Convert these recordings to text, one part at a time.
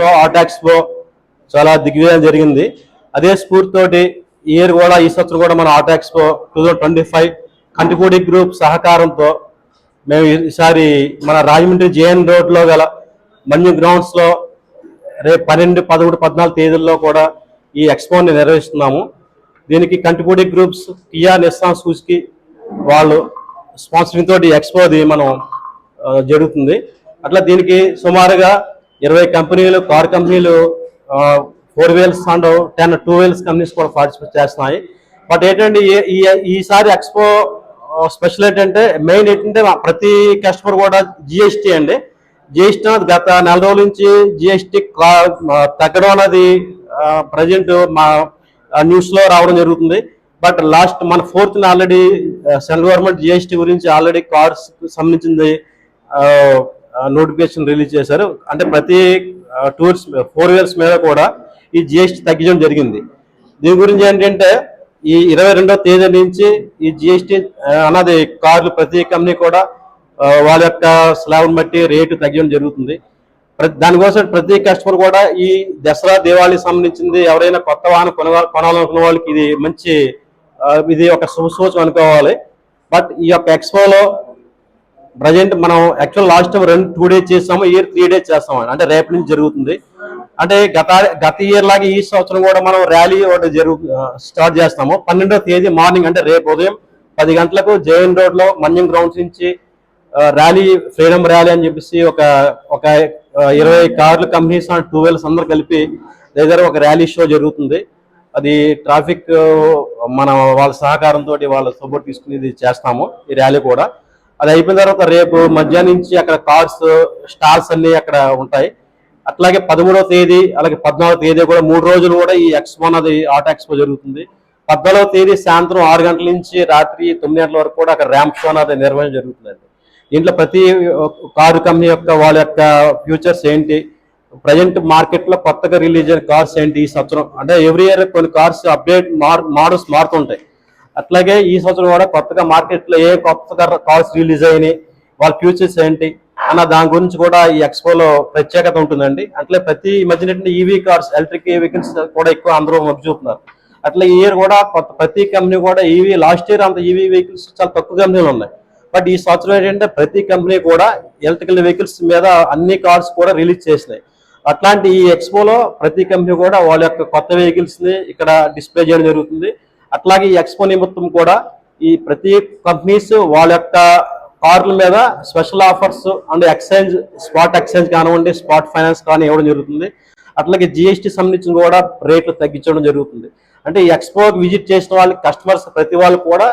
లో art expo చాలా దిగ్విజయం జరిగింది. అదే స్ఫూర్తితోటి ఇయర్ కూడా ఈ సంవత్సరం కూడా మన art expo two thousand twenty five Kantipudi group సహకారంతో మేము ఈసారి మన రాజమండ్రి జేఎన్ రోడ్లో గల మన్యు గ్రౌండ్స్లో రేపు పన్నెండు పదమూడు పద్నాలుగు తేదీల్లో కూడా ఈ ఎక్స్పోని నిర్వహిస్తున్నాము. దీనికి Kantipudi groups Kia Nissan Suzuki వాళ్ళు స్పాన్సరింగ్ తోటి ఎక్స్పోది మనం జరుగుతుంది. అట్లా దీనికి సుమారుగా ఇరవై కంపెనీలు కార్ కంపెనీలు four wheels and ten two wheels companies కూడా పార్టిసిపేట్ చేస్తున్నాయి. బట్ ఏంటంటే ఈ- ఈసారి ఎక్స్పో స్పెషల్ ఏంటంటే మెయిన్ ఏంటంటే మా ప్రతి కస్టమర్ కూడా జిఎస్టీ అండి. జిఎస్టీ గత నెల రోజుల నుంచి జిఎస్టీ తగ్గడం అనేది ప్రజెంట్ మా న్యూస్లో రావడం జరుగుతుంది. బట్ లాస్ట్ మన fourth already central government GST గురించి ఆల్రెడీ కార్స్ సంబంధించింది నోటిఫికేషన్ రిలీజ్ చేశారు. అంటే ప్రతి టూర్స్ ఫోర్ వీలర్స్ మీద కూడా ఈ జిఎస్టీ తగ్గించడం జరిగింది. దీని గురించి ఏంటంటే ఈ ఇరవై రెండవ తేదీ నుంచి ఈ జిఎస్టీ అన్నది కార్లు ప్రతి కంపెనీ కూడా వాళ్ళ యొక్క స్లాబ్ని బట్టి రేటు తగ్గడం జరుగుతుంది. ప్రతి దానికోసం ప్రతి కస్టమర్ కూడా ఈ దసరా దీవాళికి సంబంధించింది ఎవరైనా కొత్త వాహనం కొన కొనాలనుకున్న వాళ్ళకి ఇది మంచి ఇది ఒక శుభ సూచన అనుకోవాలి. బట్ ఈ యొక్క ఎక్స్పోలో ప్రజెంట్ మనం యాక్చువల్ లాస్ట్ టైం రెండు టూ డేస్ చేస్తాము ఇయర్ త్రీ డేస్ చేస్తాము. అంటే రేపు నుంచి జరుగుతుంది. అంటే గత గత ఇయర్ లాగా ఈ సంవత్సరం కూడా మనం ర్యాలీ ఒకటి జరుగు స్టార్ట్ చేస్తాము. పన్నెండవ తేదీ మార్నింగ్ అంటే రేపు ఉదయం పది గంటలకు జేఎన్ రోడ్లో మన్యం గ్రౌండ్స్ నుంచి ర్యాలీ ఫ్రీడమ్ ర్యాలీ అని చెప్పేసి ఒక ఒక ఇరవై కార్లు కంపెనీస్ టూ వీలర్స్ అందరు కలిపి దగ్గర ఒక ర్యాలీ షో జరుగుతుంది. అది ట్రాఫిక్ మన వాళ్ళ సహకారంతో వాళ్ళ సపోర్ట్ తీసుకుని చేస్తాము ఈ ర్యాలీ కూడా. అది అయిపోయిన తర్వాత రేపు మధ్యాహ్నం నుంచి అక్కడ కార్స్ స్టాల్స్ అన్ని అక్కడ ఉంటాయి. అట్లాగే పదమూడవ తేదీ అలాగే పద్నాలుగో తేదీ కూడా మూడు రోజులు కూడా ఈ ఎక్స్పో అది ఆటో ఎక్స్పో జరుగుతుంది. పద్నాలుగో తేదీ సాయంత్రం ఆరు గంటల నుంచి రాత్రి తొమ్మిది గంటల వరకు కూడా అక్కడ ర్యాంప్ షో అనేది నిర్వహణ జరుగుతుందండి. దీంట్లో ప్రతి కారు కంపెనీ యొక్క వాళ్ళ యొక్క ఫ్యూచర్స్ ఏంటి ప్రజెంట్ మార్కెట్లో కొత్తగా రిలీజ్ అయిన కార్స్ ఏంటి ఈ సంవత్సరం? అంటే ఎవ్రీ ఇయర్ కొన్ని కార్స్ అప్డేట్ మోడల్స్ మారుతుంటాయి. అట్లాగే ఈ సంవత్సరం కూడా కొత్తగా మార్కెట్లో ఏ కొత్త కార్స్ రిలీజ్ అయినాయి వాళ్ళ ఫ్యూచర్స్ ఏంటి అన్న దాని గురించి కూడా ఈ ఎక్స్పోలో ప్రత్యేకత ఉంటుందండి. అట్లే ప్రతి మధ్య మధ్యన ఈవీ కార్స్ ఎలక్ట్రిక్ వెహికల్స్ కూడా ఎక్కువ అందరూ మొగ్గు చూపుతున్నారు. అట్లా ఈ ఇయర్ కూడా కొత్త ప్రతి కంపెనీ కూడా ఈవీ లాస్ట్ ఇయర్ అంత ఈవీ వెహికల్స్ చాలా తక్కువ కంపెనీలు ఉన్నాయి. బట్ ఈ సంవత్సరం ఏంటంటే ప్రతి కంపెనీ కూడా ఎలక్ట్రికల్ వెహికల్స్ మీద అన్ని కార్స్ కూడా రిలీజ్ చేసినాయి. అట్లాంటి ఈ ఎక్స్పోలో ప్రతి కంపెనీ కూడా వాళ్ళ యొక్క కొత్త వెహికల్స్ని ఇక్కడ డిస్ప్లే చేయడం జరుగుతుంది. అట్లాగే ఈ ఎక్స్పో నిమిత్తం కూడా ఈ ప్రతి కంపెనీస్ వాళ్ళ యొక్క కార్ల మీద special offers and exchange spot exchange కానివ్వండి స్పాట్ ఫైనాన్స్ కానీ ఇవ్వడం జరుగుతుంది. అట్లాగే జిఎస్టీ సంబంధించిన కూడా రేట్లు తగ్గించడం జరుగుతుంది. అంటే ఈ ఎక్స్పోకి విజిట్ చేసిన వాళ్ళకి కస్టమర్స్ ప్రతి వాళ్ళు కూడా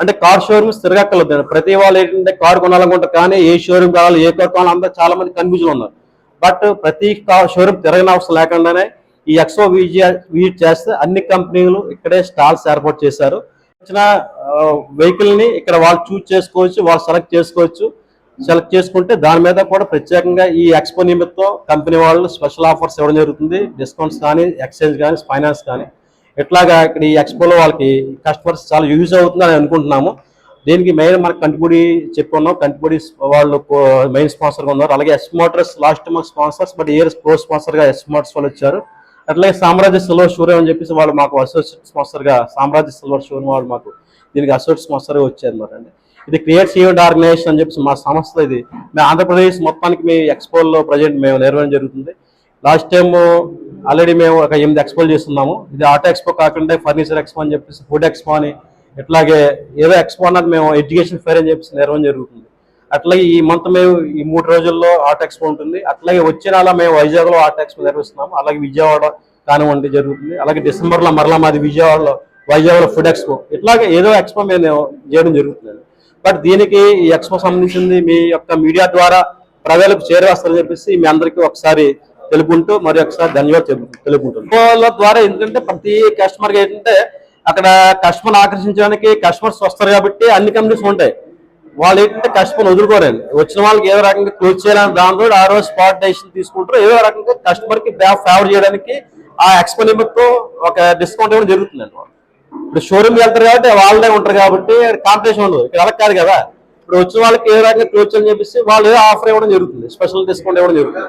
అంటే కార్ షోరూమ్స్ తిరగక్కర్లేదు. ప్రతి వాళ్ళు ఏంటంటే కార్ కొనాలనుకుంటారు కానీ ఏ షోరూమ్ కావాలి ఏ కార్ కొనాలి అందరూ చాలా మంది కన్ఫ్యూజన్ ఉన్నారు. బట్ ప్రతి కార్ షోరూమ్ తిరగని అవసరం లేకుండానే ఈ ఎక్స్పో విజిట్ చేస్తే అన్ని కంపెనీలు ఇక్కడే స్టాల్స్ ఏర్పాటు చేశారు. వచ్చిన వెహికల్ని ఇక్కడ వాళ్ళు చూజ్ చేసుకోవచ్చు వాళ్ళు సెలెక్ట్ చేసుకోవచ్చు. సెలెక్ట్ చేసుకుంటే దాని మీద కూడా ప్రత్యేకంగా ఈ ఎక్స్పో నిమిత్తం కంపెనీ వాళ్ళు స్పెషల్ ఆఫర్స్ ఇవ్వడం జరుగుతుంది. డిస్కౌంట్స్ కానీ ఎక్స్చేంజ్ కానీ ఫైనాన్స్ కానీ. ఇట్లాగా ఇక్కడ ఈ ఎక్స్పోలో వాళ్ళకి కస్టమర్స్ చాలా యూజ్ అవుతుందని అనుకుంటున్నాము. దీనికి మెయిన్ మనకు కంటిపూడి చెప్పుకున్నాం కంటిపూడి వాళ్ళు మెయిన్ స్పాన్సర్గా ఉన్నారు. అలాగే S motors last month sponsors but year pro స్పాన్సర్గా S motors వాళ్ళు వచ్చారు. అట్లాగే సామ్రాజ్య సిల్వర్ షూరే అని చెప్పేసి వాళ్ళు మాకు అసోసియేట్ స్పాన్సర్గా సామ్రాజ్య సిల్వర్ షోరూమ్ వాళ్ళు మాకు దీనికి అసోసియేట్ స్పాన్సర్గా వచ్చారు అండి. ఇది క్రియేట్స్ ఈవెంట్ ఆర్గనైజేషన్ అని చెప్పేసి మా సంస్థ ఇది. మేము ఆంధ్రప్రదేశ్ మొత్తానికి మీ ఎక్స్పోలో ప్రజెంట్ మేము నిర్వహణ జరుగుతుంది. లాస్ట్ టైం ఆల్రెడీ మేము ఒక ఎనిమిది ఎక్స్పోలు చేస్తున్నాము. ఇది ఆటో ఎక్స్పో కాకుండా ఫర్నిచర్ ఎక్స్పో అని చెప్పేసి ఫుడ్ ఎక్స్పో అని ఇట్లాగే ఏదో ఎక్స్పో అన్నది మేము ఎడ్యుకేషన్ ఫేర్ అని చెప్పేసి నిర్వహణ జరుగుతుంది. అట్లాగే ఈ మంత్ మేము ఈ మూడు రోజుల్లో ఆర్ట్ ఎక్స్పో ఉంటుంది. అట్లాగే వచ్చే నెల మేము వైజాగ్లో ఆర్ట్ ఎక్స్పో నిర్వహిస్తున్నాము అలాగే విజయవాడ కానివ్వండి జరుగుతుంది. అలాగే డిసెంబర్లో మరలా మాది విజయవాడలో వైజాగ్లో ఫుడ్ ఎక్స్పో ఇట్లాగే ఏదో ఎక్స్పో మేము చేయడం జరుగుతుంది బట్ దీనికి ఈ ఎక్స్పో సంబంధించింది మీ యొక్క మీడియా ద్వారా ప్రజలకు చేరవేస్తారని చెప్పేసి మీ అందరికీ ఒకసారి తెలుపుకుంటూ మరి ఒకసారి ధన్యవాదాలు తెలుపు- ద్వారా ఏంటంటే ప్రతి కస్టమర్కి ఏంటంటే అక్కడ కస్టమర్ ఆకర్షించడానికి కస్టమర్స్ వస్తారు కాబట్టి అన్ని కంపెనీస్ ఉంటాయి. వాళ్ళు ఏంటంటే కస్టమర్ వదులుకోరండి వచ్చిన వాళ్ళకి ఏదో రకంగా క్లోజ్ చేయాలని దాంతో ఆ రోజు స్పాట్ డెసిషన్ తీసుకుంటారు. ఏదో రకంగా కస్టమర్కి ఫేవర్ చేయడానికి ఆ ఎక్స్పో తో ఒక డిస్కౌంట్ ఇవ్వడం జరుగుతుందండి. వాళ్ళు. ఇప్పుడు షోరూమ్కి వెళ్తారు కాబట్టి వాళ్ళే ఉంటారు కాబట్టి కాంపిటీషన్ ఉండదు. ఇక్కడ అలా కాదు కదా. ఇప్పుడు వచ్చిన వాళ్ళకి ఏ రకంగా క్లోజ్ చేయాలని చెప్పేసి వాళ్ళు ఏదో ఆఫర్ ఇవ్వడం జరుగుతుంది. స్పెషల్ డిస్కౌంట్ ఇవ్వడం జరుగుతుంది.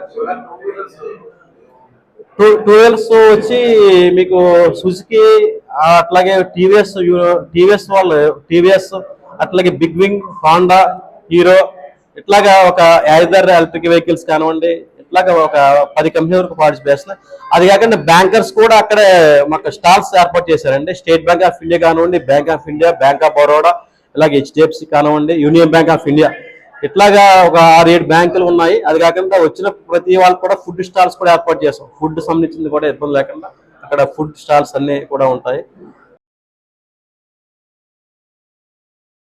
టూ టూ వీలర్స్ వచ్చి మీకు సుజుకి అట్లాగే టీవీఎస్ టీవీఎస్ వాళ్ళు టీవీఎస్ అట్లాగే బిగ్ వింగ్ హాండా హీరో ఇట్లాగా ఒక ఐదర్ ఎలక్ట్రిక్ వెహికల్స్ కానివ్వండి ఇట్లాగా ఒక పది కంపెనీ వరకు పార్టిసిపేషన్ అది కాకుండా బ్యాంకర్స్ కూడా అక్కడే మాకు స్టాల్స్ ఏర్పాటు చేశారండి. స్టేట్ బ్యాంక్ ఆఫ్ ఇండియా కానివ్వండి Bank of India Bank of Baroda ఇలాగే హెచ్డిఎఫ్సి కానివ్వండి యూనియన్ బ్యాంక్ ఆఫ్ ఇండియా ఇట్లాగా ఒక ఆరు ఏడు బ్యాంకులు ఉన్నాయి. అది కాకుండా వచ్చిన ప్రతి వాళ్ళు కూడా ఫుడ్ స్టాల్స్ కూడా ఏర్పాటు చేస్తాం ఫుడ్ సంబంధించింది కూడా ఇబ్బంది లేకుండా అక్కడ ఫుడ్ స్టాల్స్ అన్ని కూడా ఉంటాయి.